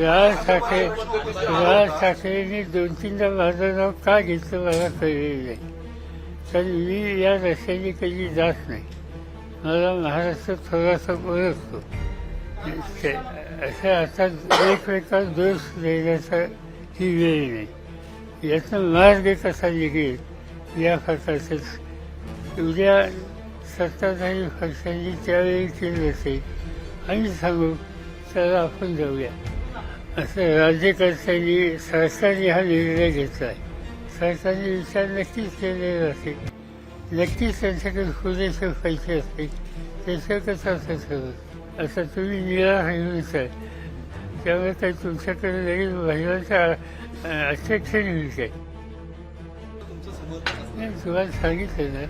राज ठाकरे राज ठाकरेंनी दोन तीनदा माझं नाव का घेतलं मला कळलेलं नाही. कारण मी या रस्त्याने कधी जात नाही. मला महाराष्ट्र थोडासा ओळखतो. असे असं आता एकमेकाला दोष देण्याचा ही वेळ नाही. यातनं मार्ग कसा निघेल या प्रकारचंच. उद्या सत्ताधारी पक्षांनी त्यावेळी केलं असेल आणि सांगू चला आपण जाऊया. असं राज्यकर्त्यांनी सरकारने हा निर्णय घेतला आहे सरकारने विचार नक्कीच केलेला असेल. नक्कीच त्यांच्याकडे पुरेसे पैसे असतील. त्याचं कसं असं सगळं असं तुम्ही निळा विचार त्यामुळे काही तुमच्याकडे लगेच महिलांचा अट्रॅक्शन होईल काय? नाही तुम्हाला सांगितलं ना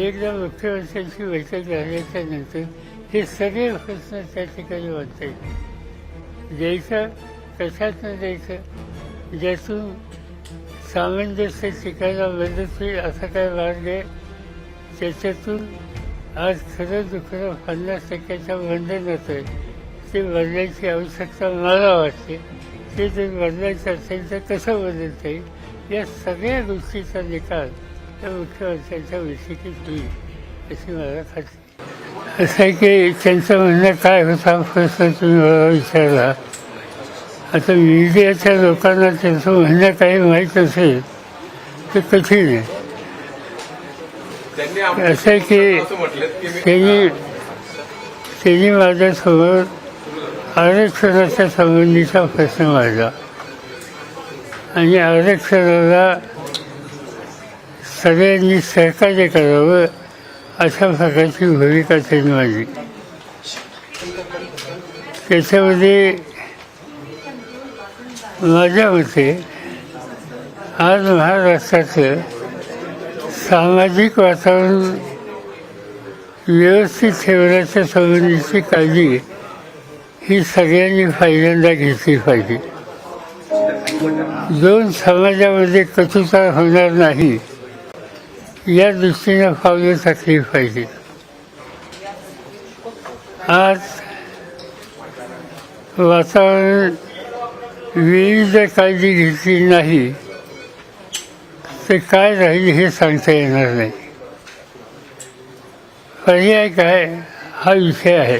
एकदा मुख्यमंत्र्यांची बैठक झाल्याच्यानंतर हे सगळे प्रश्न त्या ठिकाणी वाचता येतील द्यायचं कशातनं द्यायचं ज्यातून सामंजस्य शिकायला मदत होईल असा काय मार्ग आहे. त्याच्यातून आज खरं दुखरं पन्नास टक्क्याच्या बंधनात आहे ते बदलायची आवश्यकता मला वाटते. ते जर बदलायचं असेल तर कसं बदलता येईल या सगळ्या गोष्टीचा निकाल त्या मुख्यमंत्र्यांच्या बैठकीत होईल अशी मला खात्री असं आहे की त्यांचं म्हणणं काय होता प्रश्न तुम्ही मला विचारला. आता मीडियाच्या लोकांना त्यांचं म्हणणं काही माहीत असेल ते कठीण आहे. असं आहे की त्यांनी त्यांनी माझ्यासमोर आरक्षणाच्या संबंधीचा प्रश्न मांडला. आणि आरक्षणाला सगळ्यांनी सहकार्य करावं अशा प्रकारची भूमिका त्यांनी मांडली. त्याच्यामध्ये माझ्या मते आज महाराष्ट्राचं सामाजिक वातावरण व्यवस्थित ठेवण्याच्या संबंधीची काळजी ही सगळ्यांनी पहिल्यांदा घेतली पाहिजे. दोन समाजामध्ये कटुता होणार नाही. या दृष्टीनं पावलं टाकली पाहिजे. आज वातावरण विविध काळजी घेतली नाही ते काय राहील हे सांगता येणार नाही. पर्याय काय हा विषय आहे.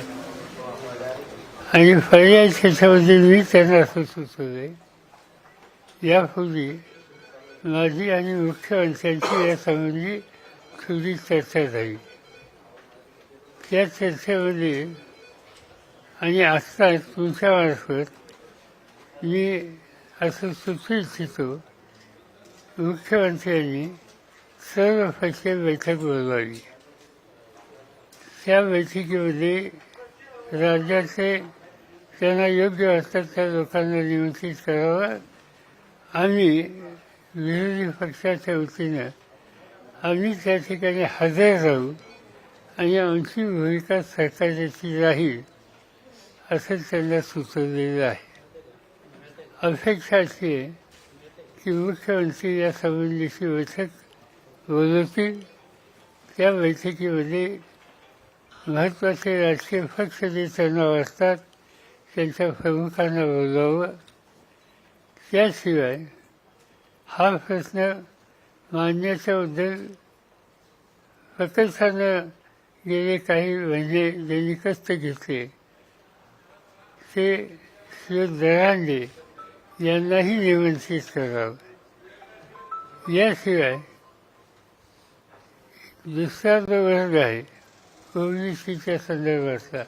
आणि पर्याय त्याच्यामध्ये मी त्यांना असं सुचवले यापूर्वी माझी आणि मुख्यमंत्र्यांची यासंबंधी थोडी चर्चा झाली त्या चर्चेमध्ये आणि आत्ता तुमच्यामार्फत मी असं सुचू इच्छितो मुख्यमंत्र्यांनी सर्व पक्षीय बैठक बोलवावी त्या बैठकीमध्ये राज्याचे त्यांना योग्य वाटतात त्या लोकांना निमंत्रित करावं आम्ही विरोधी पक्षाच्या वतीनं आम्ही त्या ठिकाणी हजर राहू आणि आमची भूमिका सरकारची राहील असं त्यांना सुचवलेलं आहे. अपेक्षा अशी आहे की मुख्यमंत्री या संबंधीची बैठक बोलवतील. त्या बैठकीमध्ये महत्त्वाचे राजकीय पक्ष जे त्यांना असतात त्यांच्या प्रमुखांना बोलावं. त्याशिवाय हा प्रश्न मांडण्याच्याबद्दल प्रकल्पानं गेले काही महिने ज्यांनी कष्ट घेतले. ते श्री दरांडे यांनाही निमंत्रित करावं. याशिवाय दुसरा जो वर्ग आहे. ओबीसीच्या संदर्भातला.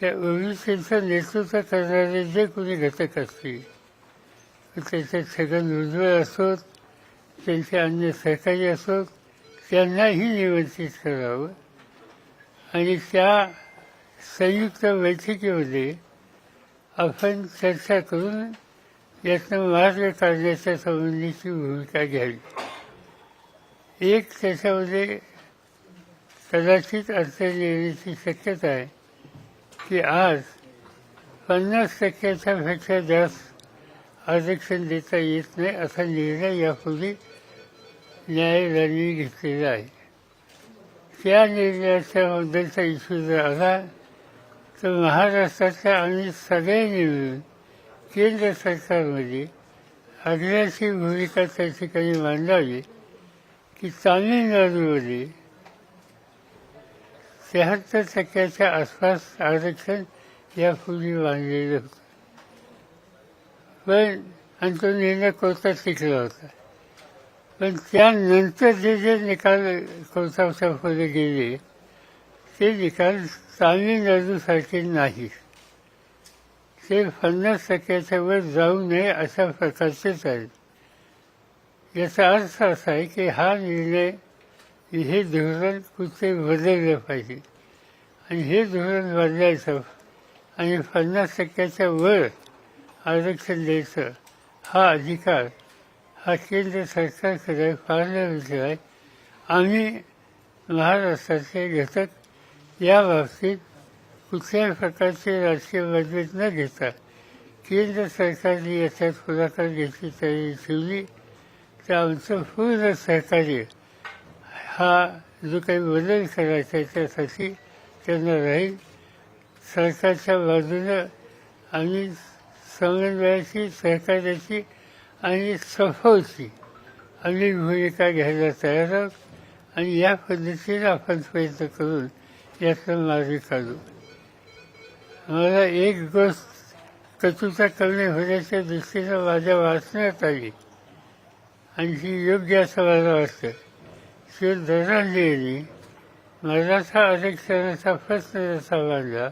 त्या ओबीसीचं नेतृत्व करणारे जे कोणी घटक असतील त्याच्यात छगन भुजबळ असोत त्यांचे अन्य सहकारी असोत त्यांनाही निमंत्रित करावं. आणि त्या संयुक्त बैठकीमध्ये आपण चर्चा करून यातनं मार्ग काढण्याच्या संबंधीची भूमिका घ्यावी. एक त्याच्यामध्ये कदाचित अडचण येण्याची शक्यता आहे की आज पन्नास टक्क्याच्या पेक्षा जास्त आरक्षण देता येत नाही असा निर्णय यापूर्वी न्यायालयाने घेतलेला आहे. त्या निर्णयाच्या बद्दलचा इश्यू जर आला तर महाराष्ट्राच्या आम्ही सगळ्यांनी मिळून केंद्र सरकारमध्ये अग्रणी भूमिका त्या ठिकाणी मांडावी की तामिळनाडूमध्ये शहात्तर टक्क्याच्या आसपास आरक्षण यापूर्वी मांडलेलं होतं. पण आणि तो निर्णय कोर्टात टिकला होता? पण त्यानंतर जे जे निकाल कोर्टाच्या पुढे गेले ते निकाल तामिळनाडूसारखे नाही. ते पन्नास टक्क्याच्या वर जाऊ नये अशा प्रकारचेच आहेत याचा अर्थ असा आहे की हा निर्णय हे धोरण कुठे बदललं पाहिजे? आणि हे धोरण बदलायचं आणि पन्नास टक्क्याच्या वर आरक्षण द्यायचं. हा अधिकार हा केंद्र सरकारकडे फारला आहे. आम्ही महाराष्ट्राचे घटक या बाबतीत कुठल्याही प्रकारचे राजकीय मतभेद न घेता केंद्र सरकारने याच्यात पुढाकार घ्यायची तयारी ठेवली. तर आमचं पूर्ण सहकार्य हा जो काही बदल करायचा आहे त्यासाठी त्यांना राहील. सरकारच्या बाजूनं आम्ही समन्वयाची सहकार्याची आणि सफोची आम्ही भूमिका घ्यायला तयार आहोत. आणि या पद्धतीने आपण प्रयत्न करून यातनं मार्ग काढू. मला एक गोष्ट कचुता कमी होण्याच्या दृष्टीनं माझ्या वाचण्यात आली. आणि ही योग्य असं मला वाटतं. श्री धनंजयनी मराठा आरक्षणाचा प्रश्न जसा मांडला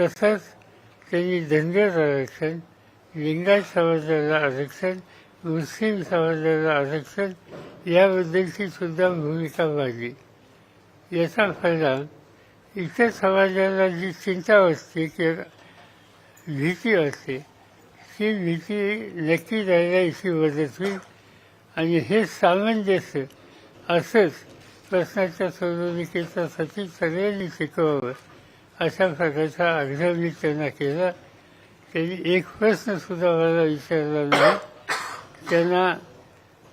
तसंच त्यांनी धनगर आरक्षण लिंगायत समाजाला आरक्षण मुस्लिम समाजाला आरक्षण याबद्दलची सुद्धा भूमिका मांडली. याचा परिणाम इतर समाजाला जी चिंता असते किंवा भीती असते ती भीती नक्की जाण्याची मदत होईल. आणि हे सामंजस्य असंच प्रश्नाच्या सोडवणुकीसाठी सगळ्यांनी शिकवावं. अशा प्रकारचा आग्रह मी त्यांना केला. त्यांनी एक प्रश्न सुद्धा मला विचारला नाही. त्यांना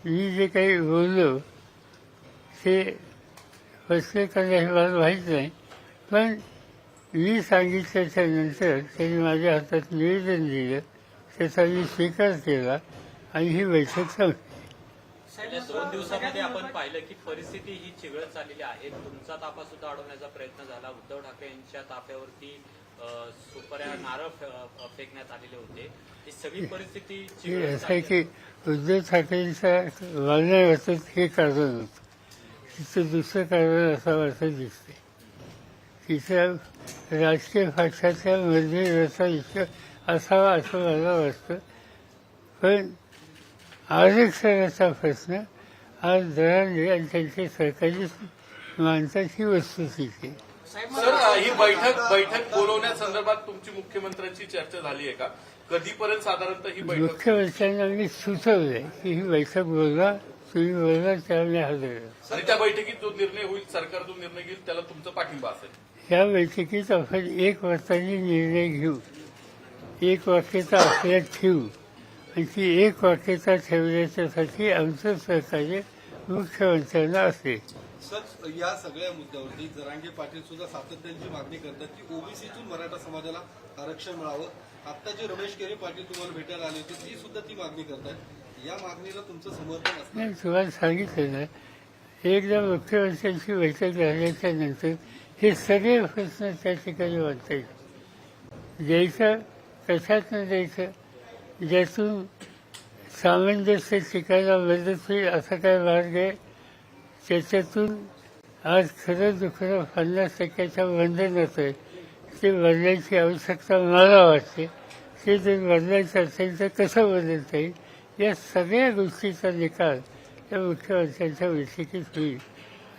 मी जे काही बोललो ते फसले का नाही मला माहीत नाही. पण मी सांगितल्याच्या नंतर त्यांनी माझ्या हातात निवेदन दिलं. त्याचा मी स्वीकार केला आणि ही बैठक संपली. गेल्या दोन दिवसामध्ये आपण पाहिलं की परिस्थिती ही चिघळत चाललेली आहे. तुमचा ताफा सुद्धा अडवण्याचा प्रयत्न झाला. उद्धव ठाकरे यांच्या ताफ्यावरती अ, सुपाऱ्या नारळ फेकण्यात आलेले होते. ही सगळी परिस्थिती चिघळत असं आहे की उद्धव ठाकरेंचा वागण्या वाटत हे कारण होतं तिचं दुसरं कारण असं वाटत दिसते तिच्या राजकीय पक्षाच्या मध्ये याचा विषय असावा असं मला वाटतं. पण आरक्षणाचा प्रश्न आज दरांनी आणि त्यांचे सहकारी माणसाची वस्तुस्थिती. सर ही बैठक बैठक बोलवण्यासंदर्भात तुमची मुख्यमंत्र्यांची चर्चा झाली आहे का कधीपर्यंत साधारणतः ही बैठक मुख्यमंत्र्यांना मी सुचवलंय की ही बैठक बोलवा तुम्ही बोलवा त्यावेळी हजर राहा. आणि त्या बैठकीत जो निर्णय होईल सरकार जो निर्णय घेईल त्याला तुमचा पाठिंबा असेल या बैठकीत आपण एक वाक्याने निर्णय घेऊ एक वाक्यता आपल्यात ठेवू ती एक वाक्यता ठेवण्याच्यासाठी आमचं सहकार्य मुख्यमंत्र्यांना असेल. सर या सगळ्या मुद्द्यावरती जरांगे पाटील सुद्धा सातत्याने जी मागणी करतात की ओबीसीतून मराठा समाजाला आरक्षण मिळावं. आता जे रमेश केरी पाटील तुम्हाला भेटायला आले होते ती सुद्धा ती मागणी करतात. या मागणीला तुमचं समर्थन नाही तुम्हाला सांगितलं ना एकदा मुख्यमंत्र्यांची बैठक झाल्याच्यानंतर हे सगळे प्रश्न त्या ठिकाणी मांडता येईल द्यायचं कशातनं द्यायचं? ज्यातून सामंजस्य शिकायला मदत होईल असा काय मार्ग आहे त्याच्यातून आज खरं दुखरं पन्नास टक्क्याच्या बंधनात आहे ते बदलायची आवश्यकता मला वाटते ते जर बदलायचं असेल तर कसं बदलता। येईल या सगळ्या गोष्टीचा निकाल। या मुख्यमंत्र्यांच्या बैठकीत होईल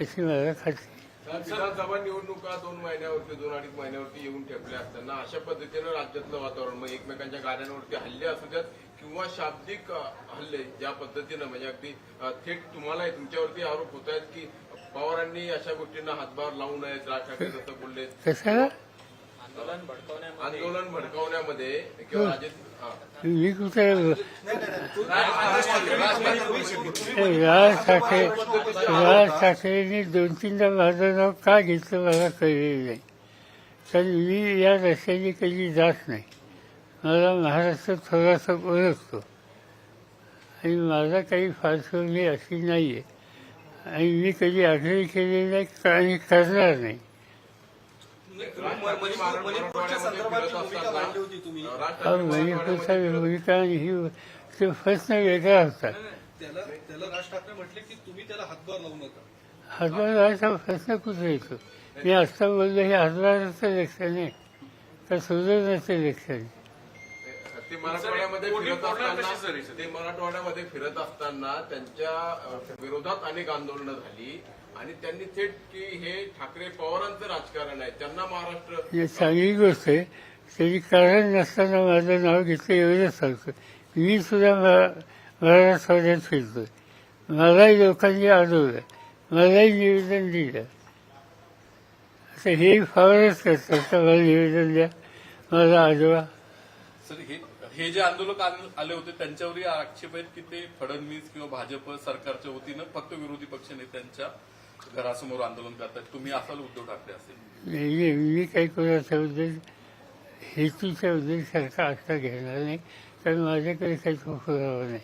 अशी मला खात्री विधानसभा निवडणुका दोन महिन्यावरती दोन अडीच महिन्यावरती येऊन ठेपल्या असताना अशा पद्धतीनं राज्यातलं वातावरण मग एकमेकांच्या गाड्यांवरती हल्ले असू द्यात किंवा शाब्दिक हल्ले ज्या पद्धतीनं म्हणजे अगदी थेट तुम्हाला तुमच्यावरती आरोप होत आहेत की पवारांनी अशा गोष्टींना हातभार लावू नयेत राज ठाकरे जसं बोलले आंदोलन भडकवण्यामध्ये किंवा हा. मी कुठे राज ठाकरे राज ठाकरेंनी दोन तीनदा माझं नाव का घेतलं मला कळलेलं नाही. तर मी या रस्त्याने कधी जात नाही. मला महाराष्ट्र थोडासा ओळखतो. आणि माझा काही फारसवणी अशी नाही आहे आणि मी कधी आग्रह केलेली नाही आणि करणार नाही. मणिपूरच्या होती तुम्ही. हा मणिपूरचा भूमिका आणि ही तो प्रश्न वेगळा होता त्याला त्याला राज ठाकरे म्हटले की तुम्ही त्याला हातभार लावू नका. हातभाराचा प्रश्न कुठे येतो? मी आत्ता बोललो हे हातभाराचं लक्षण आहे. का सुधारण्याचं लक्षण आहे. ते मराठवाड्यामध्ये फिरत असताना ते मराठवाड्यामध्ये फिरत असताना त्यांच्या विरोधात अनेक आंदोलनं झाली. आणि त्यांनी थेट की हे ठाकरे पवारांचं राजकारण आहे. त्यांना महाराष्ट्र ही चांगली गोष्ट आहे. त्याची कारण नसताना माझं नाव घेतलं एवढंच सांगतो. मी सुद्धा मराठवाड्यात फिरतोय मलाही लोकांनी अडवलं मलाही निवेदन दिलं. असं हे फारच करतात. मला निवेदन द्या. मला सर हे जे आंदोलक आल- आले होते त्यांच्यावरही आक्षेप आहेत की ते फडणवीस किंवा भाजप सरकारच्या वतीनं फक्त विरोधी पक्ष नेत्यांच्या घरासमोर आंदोलन करतात तुम्ही असाल उद्धव ठाकरे असेल मी काही कोणाचा उद्देश हेतूच्या उद्देशासारखा आत्ता घेणार नाही कारण माझ्याकडे काही पुरावा नाही.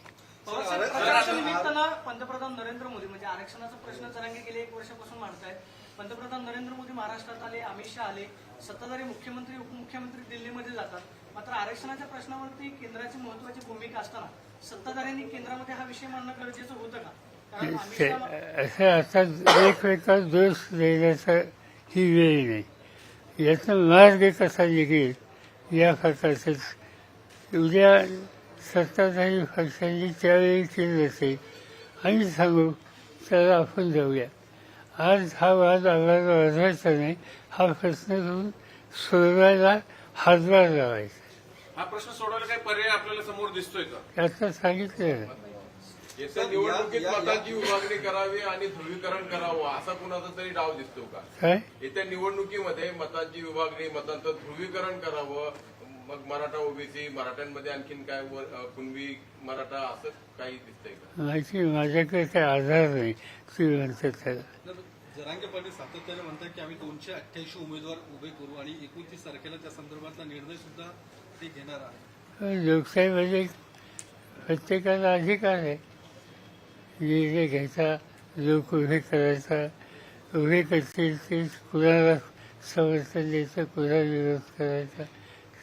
पंतप्रधान नरेंद्र मोदी म्हणजे आरक्षणाचा प्रश्न जरांगे गेले एक वर्षापासून मांडतायत पंतप्रधान नरेंद्र मोदी महाराष्ट्रात आले अमित शहा आले सत्ताधारी मुख्यमंत्री उपमुख्यमंत्री दिल्लीमध्ये जातात. मात्र आरक्षणाच्या प्रश्नावरती केंद्राची महत्वाची भूमिका असताना सत्ताधाऱ्यांनी केंद्रामध्ये हा विषय मांडणं गरजेचं होतं का? असं आता एकमेका दोष देण्याचा ही वेळ नाही. याचा मार्ग कसा निघेल या प्रकारचंच. उद्या सत्ताधारी पक्षांनी त्यावेळी केलं असेल आणि सांगू त्याला आपण जाऊया. आज हा वाद आम्हाला वाजवायचा नाही. हा प्रश्न घेऊन सोडवायला हातभार लावायचा. हा प्रश्न सोडवायला काही पर्याय आपल्याला समोर दिसतोय का? त्याचं सांगितलं येत्या निवडणुकीत मतांची विभागणी करावी आणि ध्रुवीकरण करावं असा कुणाचा तरी डाव दिसतो का? काय? येत्या निवडणुकीमध्ये मतांची विभागणी मतांचं ध्रुवीकरण करावं मग मराठा ओबीसी मराठ्यांमध्ये आणखीन काय वर- कुणबी मराठा असं काही दिसतंय का? माहिती माझ्याकडे काही आधार नाही तुम्ही म्हणतात त्याला. जरांगे पाटील सातत्याने म्हणतात की आम्ही दोनशे अठ्ठ्याऐंशी उमेदवार उभे करू आणि एकोणतीस तारखेला त्या संदर्भातला निर्णय सुद्धा ते घेणार आहे लोकशाहीमध्ये प्रत्येकाला अधिकार आहे. निर्णय घ्यायचा लोक उभे करायचा उभे करतील ते कुणाला समर्थन द्यायचं कुणाला विरोध करायचा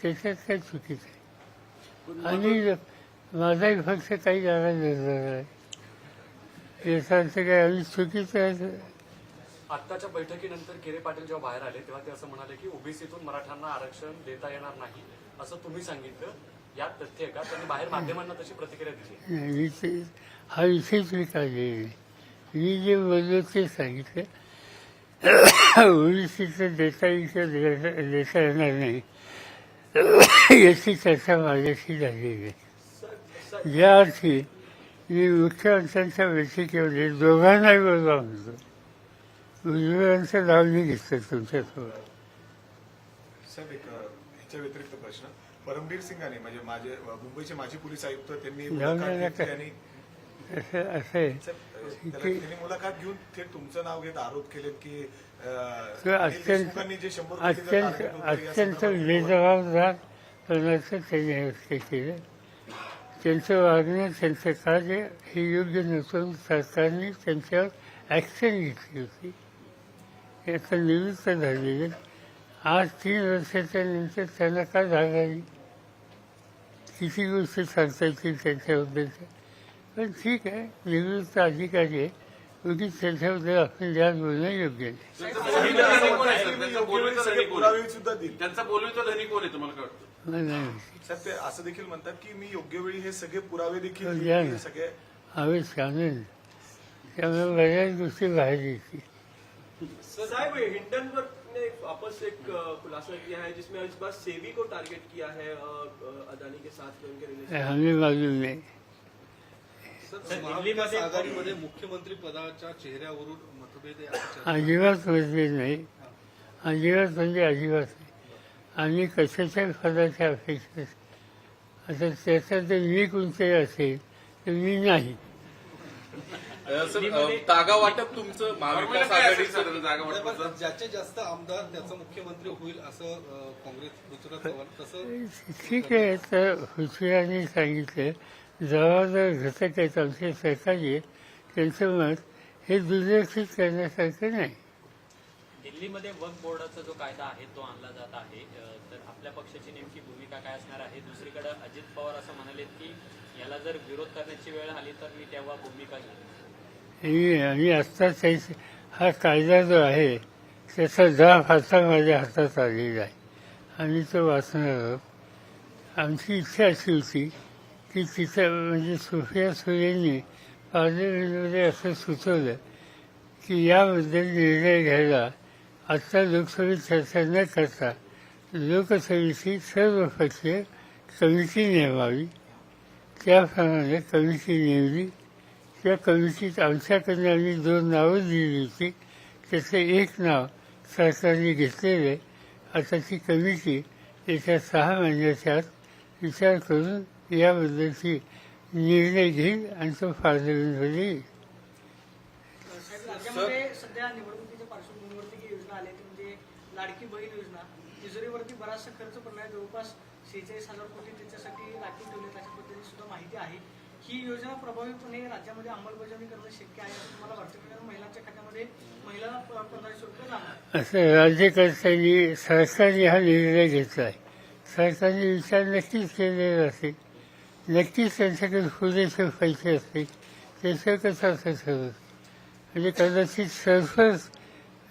त्याच्यात काय चुकीचं आहे. आणि माझाही पक्ष काही जागा निर्धार आहे याचा अर्थ काय आम्ही चुकीचं आहे. आत्ताच्या बैठकीनंतर केरे पाटील जेव्हा बाहेर आले तेव्हा ते असं म्हणाले की ओबीसीतून मराठ्यांना आरक्षण देता येणार नाही असं तुम्ही सांगितलं. यात तथ्य आहे का? त्यांनी बाहेर माध्यमांना तशी प्रतिक्रिया दिली. हा विषयच मी काढलेला मी जे बोललो ते सांगितलं. ओबीसीचं देता येईल देता येणार नाही याची चर्चा माझ्याशी झालेली आहे. ज्या अर्थी मी मुख्यमंत्र्यांच्या बैठकीमध्ये दोघांनाही बोलला म्हणतो उजव्यांचं नाव तुमच्यासमोर साहेब एक अ, व्यतिरिक्त प्रश्न. परमबीर सिंगाने म्हणजे माझे मुंबईचे माजी पोलीस आयुक्त त्यांनी मुलाखत घेतली. आणि असं असं. आहे साहेब, अ, त्याला- त्यांनी मुलाखत घेऊन थेट तुमचं नाव घेत आरोप केलेत की अ, ते अनिल अत्यंत देशमुखांनी जे शंभर कोटीचं अत्यंत target होतं, या अत्यंत संदर्भात बेजबाबदार त्यांनी हे केलं. त्यांचं वागणं त्यांचं कार्य हे योग्य नसून सरकारने त्यांच्यावर ॲक्शन घेतली होती. याचं निवृत्त झालेलं आज तीन वर्षाच्या नंतर त्यांना का जागा नाही किती गोष्टी सांगता येतील त्यांच्याबद्दलच्या पण ठीक आहे. निवृत्त अधिकारी आहे. उगीच त्यांच्याबद्दल आपण जास्त बोलणं योग्य नाही. काय असं देखील म्हणतात की मी योग्य वेळी हे सगळे पुरावे देखील हो. सगळे आम्ही सांगेन. त्यामुळे बऱ्याच गोष्टी बाहेर येतील. साहब हिंडनबर्ग ने वापस एक खुलासा किया है जिसमें इस बार सेबी को टारगेट किया है अदानी के साथ उनके रिलेशन सर आघाडीमध्ये मुख्यमंत्री पदाच्या चेहऱ्यावरून मतभेद अजिबात मतभेद नाही। अजिबात म्हणजे अजिबात नाही आम्ही कशाच्या पदाच्या अपेक्षा आता त्याचा जर मी कोणते असेल तर मी नाही. जागा वाटप तुमचं महाविकास आघाडीचं जागा पण ज्याचे जास्त आमदार त्याचा मुख्यमंत्री होईल असं काँग्रेस पृथ्वीराज चव्हाण तसं ठीक आहे तर हुशियारांनी सांगितलं जबाबदार घटक आहेत आमचे सरकारी त्यांचं मत हे दुर्लक्षित करण्यासारखं नाही. दिल्लीमध्ये वक्फ बोर्डाचा जो कायदा आहे तो आणला जात आहे. तर आपल्या पक्षाची नेमकी भूमिका काय असणार आहे? दुसरीकडे अजित पवार असं म्हणालेत की याला जर विरोध करण्याची वेळ आली तर मी तेव्हा भूमिका घेईन. आणि आणि आत्ताच त्याच- हा कायदा जो आहे त्याचा ड्राफ्ट आता माझ्या हातात आलेला आहे आणि तो वाचणार आहोत. आमची इच्छा अशी होती की तिथं म्हणजे सुफिया सुरेंनी पार्लमेंटमध्ये असं सुचवलं की याबद्दल निर्णय घ्यायला आत्ता लोकसभेत चर्चा न करता लोकसभेची सर्व पक्षीय कमिटी नेमावी त्याप्रमाणे कमिटी नेमली त्या कमिटीत आमच्याकडनं आम्ही दोन नावं दिली होती. त्याचं एक नाव सरकारने घेतलेलं आहे. आता ती कमिटी येत्या सहा महिन्याच्या आत विचार करून याबद्दलची निर्णय घेईल आणि तो पार्लमेंटमध्ये येईल. साहेब राज्यामध्ये सध्या निवडणुकीच्या पार्श्वभूमीवरती जी योजना आली ती म्हणजे लाडकी बहीण योजना. तिजोरीवरती बराचसा खर्च पडला आहे जवळपास शेहेचाळीस हजार कोटी त्याच्यासाठी राखीव ठेवले त्याच्या पद्धतीने सुद्धा माहिती आहे. ही योजना प्रभावीपणे राज्यामध्ये अंमलबजावणी करणं शक्य आहे असं तुम्हाला वाटतं महिलांच्या खात्यामध्ये महिला पंधराशे रुपये लागणार असं राज्यकर्त्यांनी सरकारने हा निर्णय घेतला आहे. सरकारने विचार नक्कीच केलेला असेल. नक्कीच त्यांच्याकडे पुरेसे पैसे असतील. त्याचं कसं असं ठरवत म्हणजे कदाचित सरफस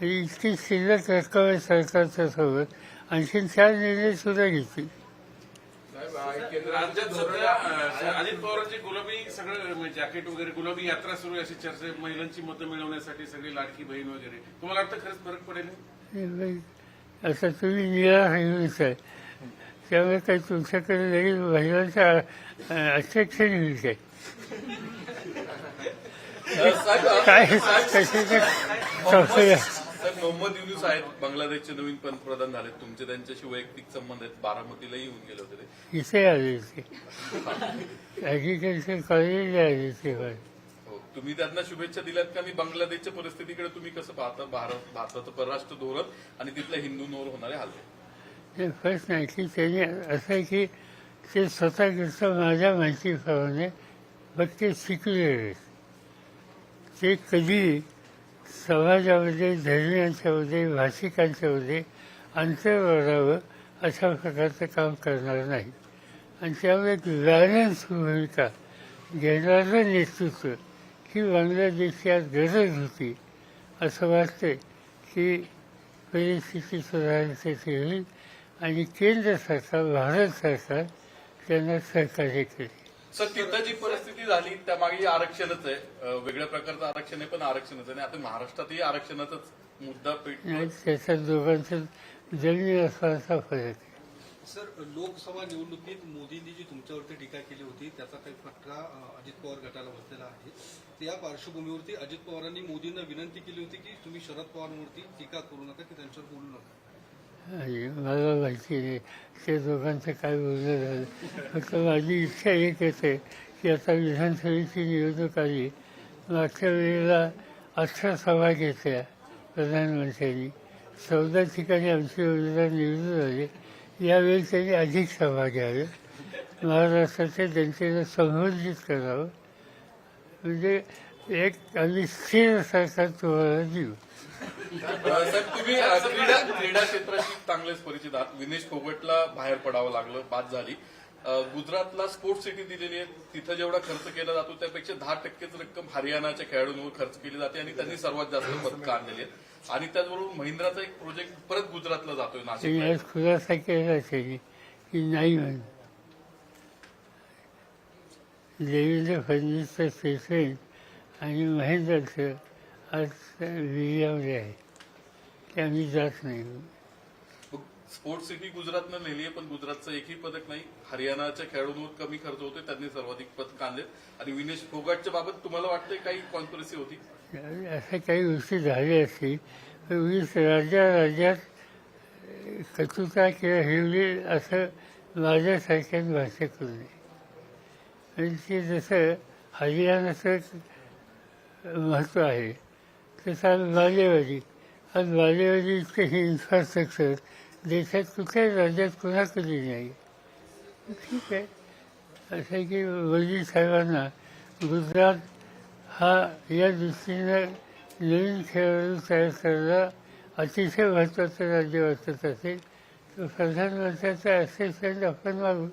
इतकी शिल्लक रक्कम आहे सरकारच्या सोबत आणखी चार निर्णय सुद्धा घेतील. राज्यात सध्या अं, अजित पवारांची गुलाबी सगळं म्हणजे जॅकेट वगैरे गुलाबी यात्रा सुरू आहे अशी चर्चा आहे. महिलांची मतं मिळवण्यासाठी सगळी लाडकी बहीण वगैरे. तुम्हाला वाटतं खरंच फरक पडेल? आता तुम्ही निराश आहे. त्यामुळे काही तुमच्याकडे लगेच महिलांच्या अट्रॅक्शन होईल काय? साहेब, कशाचे? साहेब मोहम्मद युनुस आहेत. बांगलादेशचे नवीन पंतप्रधान झाले तुमचे त्यांच्याशी वैयक्तिक संबंध आहेत. बारामतीला येऊन गेले होते ते. इथे आले ते ते पण हो. तुम्ही त्यांना शुभेच्छा दिल्यात का? मी बांगलादेशच्या परिस्थितीकडे तुम्ही कसं पाहता? भारत भारताचं परराष्ट्र धोरण आणि तिथल्या हिंदूंवर होणारे हल्ले हे फर्स्ट नाही की त्यांनी असं आहे की ते स्वतःकडचं माझ्या माहितीप्रमाणे फक्त ते सिक्युलर आहेत ते कधी समाजामध्ये धर्मियांच्यामध्ये भाषिकांच्यामध्ये अंतर वाढावं अशा प्रकारचं काम करणार नाही. आणि त्यामुळे एक बॅलन्स भूमिका घेणारं नेतृत्व ही बांगलादेशची आज गरज होती. असं वाटतंय की परिस्थिती सुधारण्यासाठी होईल आणि केंद्र सरकार भारत सरकार त्यांना सहकार्य करेल सर तिथं जी परिस्थिती झाली त्यामागे आरक्षणच आहे. वेगळ्या प्रकारचं आरक्षण आहे पण आरक्षणच आहे. आता महाराष्ट्रातही आरक्षणाचाच मुद्दा पेट आणि त्याच्यात दोघांचं जमीन असण्याचा फरक आहे. सर लोकसभा निवडणुकीत मोदींनी जी तुमच्यावरती टीका केली होती त्याचा काही फटका अजित पवार गटाला बसलेला आहे. त्या पार्श्वभूमीवरती अजित पवारांनी मोदींना विनंती केली होती की तुम्ही शरद पवारांवरती टीका करू नका की त्यांच्यावर बोलू नका. आणि मला माहिती नाही ते दोघांचं काय बोलणं झालं? फक्त माझी इच्छा एकच आहे की आता विधानसभेची निवडणूक आली. मागच्या वेळेला अठरा सभा घेतल्या प्रधानमंत्र्यांनी. चौदा ठिकाणी आमची योजना निवडून झाली यावेळी त्यांनी अधिक सभा घ्याव्या महाराष्ट्राच्या जनतेला संबोधित करावं. म्हणजे एक आम्ही स्थिर सरकार तुम्हाला देऊ. साहेब तुम्ही क्रीडा क्रीडा क्षेत्राशी चांगलेच परिचित आहात विनेश फोगटला बाहेर पडावं लागलं बाद झाली. गुजरातला स्पोर्ट्स सिटी दिलेली आहे तिथं जेवढा खर्च केला जातो त्यापेक्षा दहा टक्केच रक्कम हरियाणाच्या खेळाडूंवर खर्च केली जाते आणि त्यांनी सर्वात जास्त पदकं आणलेली आहेत. आणि त्याचबरोबर महिंद्राचा एक प्रोजेक्ट परत गुजरातला जातोय नाशिक खुलासा केला की नाही देवेंद्र फडणवीसचं स्टेटमेंट आणि महेंद्रचं आज मीडियामध्ये आहे. ते आम्ही जात नाही. स्पोर्ट्स सिटी गुजरातनं नेली आहे पण गुजरातचं एकही पदक नाही. हरियाणाच्या खेळाडूंवर कमी खर्च होतोय त्यांनी सर्वाधिक पदक आणलेत. आणि विनेश फोगाटच्या बाबत तुम्हाला वाटतंय काही कॉन्स्पिरसी होती? अशा काही गोष्टी झाल्या असतील पण वीस राज्या राज्यात कटुता किंवा हिवली असं माझ्यासारख्याच भाषा करू नये ते जसं हरियाणाचं महत्त्व आहे तसं बालेवाडी आज बालेवाडी इतकं हे इन्फ्रास्ट्रक्चर देशात कुठल्याच राज्यात कुणाकडे नाही. ठीक आहे. असं आहे की वडील साहेबांना गुजरात हा या दृष्टीनं नवीन खेळाडू तयार करायला अतिशय महत्त्वाचं राज्य वाटत असेल. तर प्रधानमंत्र्याचं असेसमेंट आपण मागू.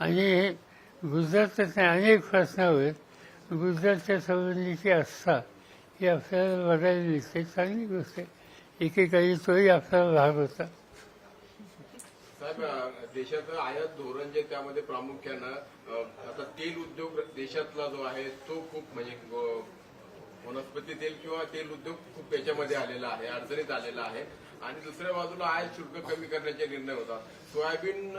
आणि हे अनेक प्रश्नावर गुजरातच्या संबंधीची आस्था ही आपल्याला बघायला मिळते चांगली गोष्ट आहे. एकेकाळी तोही आपल्याला लाभ होता. साहेब देशाचं आयात धोरण जे त्यामध्ये प्रामुख्यानं आता तेल उद्योग देशातला जो आहे तो खूप म्हणजे वनस्पती तेल किंवा तेल उद्योग खूप याच्यामध्ये आलेला आहे अडचणीत आलेला आहे. आणि दुसऱ्या बाजूला आयात शुल्क कमी करण्याचे निर्णय होता सोयाबीन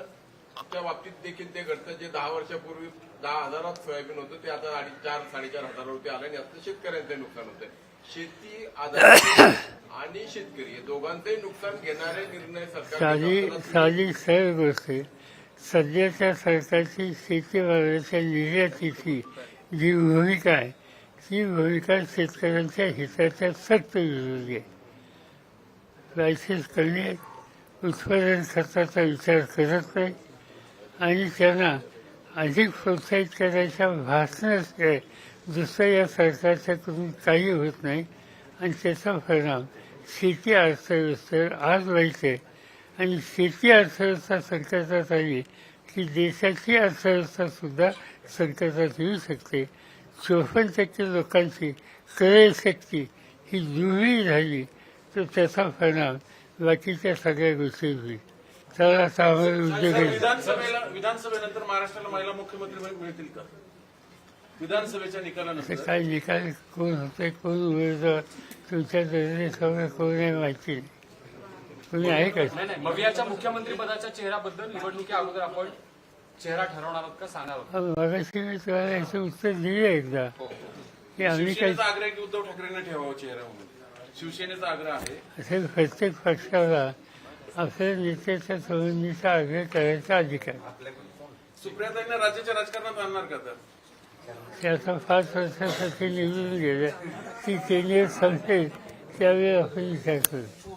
च्या बाबतीत देखील ते घडतं. जे दहा वर्षापूर्वी दहा हजारात सोयाबीन होतं ते आता चार साडेचार हजारावरती आलं आणि याचं शेतकऱ्यांचं नुकसान होतंय. शेती आधारित आणि शेतकरी या दोघांचंही नुकसान घेणारे निर्णय सरकार साधी सरळ गोष्ट आहे. सध्याच्या सरकारची शेतीमालाच्या निर्यातीची जी भूमिका आहे ती भूमिका शेतकऱ्यांच्या हिताच्या सक्त विरोधी आहे. कमी आहेत उत्पादन खर्चाचा विचार करत नाही. आणि त्यांना अधिक प्रोत्साहित करायच्या भासणच काय दुसरं या सरकारच्याकडून काही होत नाही. आणि त्याचा परिणाम शेती अर्थव्यवस्थेवर आज वाईट आहे आणि शेती अर्थव्यवस्था संकटात आली की देशाची अर्थव्यवस्था सुद्धा संकटात येऊ शकते. चोपन्न टक्के लोकांची क्रयशक्ती ही दुर्मिळ झाली. तर त्याचा परिणाम बाकीच्या सगळ्या गोष्टी होईल. उद्योग आहे. विधानसभेला विधानसभेनंतर महाराष्ट्राला महिला मुख्यमंत्री मिळ- मिळतील का? विधानसभेच्या ते निकालानंतर काय निकाल कोण होते कोण उमेदवार तुमच्या कोण आहे माहिती? नाही कोणी आहे का? नाही नाही मवियाच्या मुख्यमंत्री पदाच्या चेहऱ्याबद्दल निवडणुकी अगोदर आपण चेहरा ठरवणार आहोत का सांगणार आहोत? मगाशी मी तुम्हाला याचं उत्तर दिलं एकदा. की आम्ही काही शिवसेनेचा आग्रह आहे की उद्धव ठाकरेंना ठेवावं चेहरा म्हणून शिवसेनेचा आग्रह आहे. असे प्रत्येक पक्षाला आपल्या नेत्याच्या संबंधीचा आग्रह करायचा अधिकार. सुप्रियाताईंना राज्याच्या राजकारणात आणणार का तर? ते आता पाच वर्षासाठी निवडून गेलं. की केंद्र संपेल. त्यावेळी आपण विचार करू.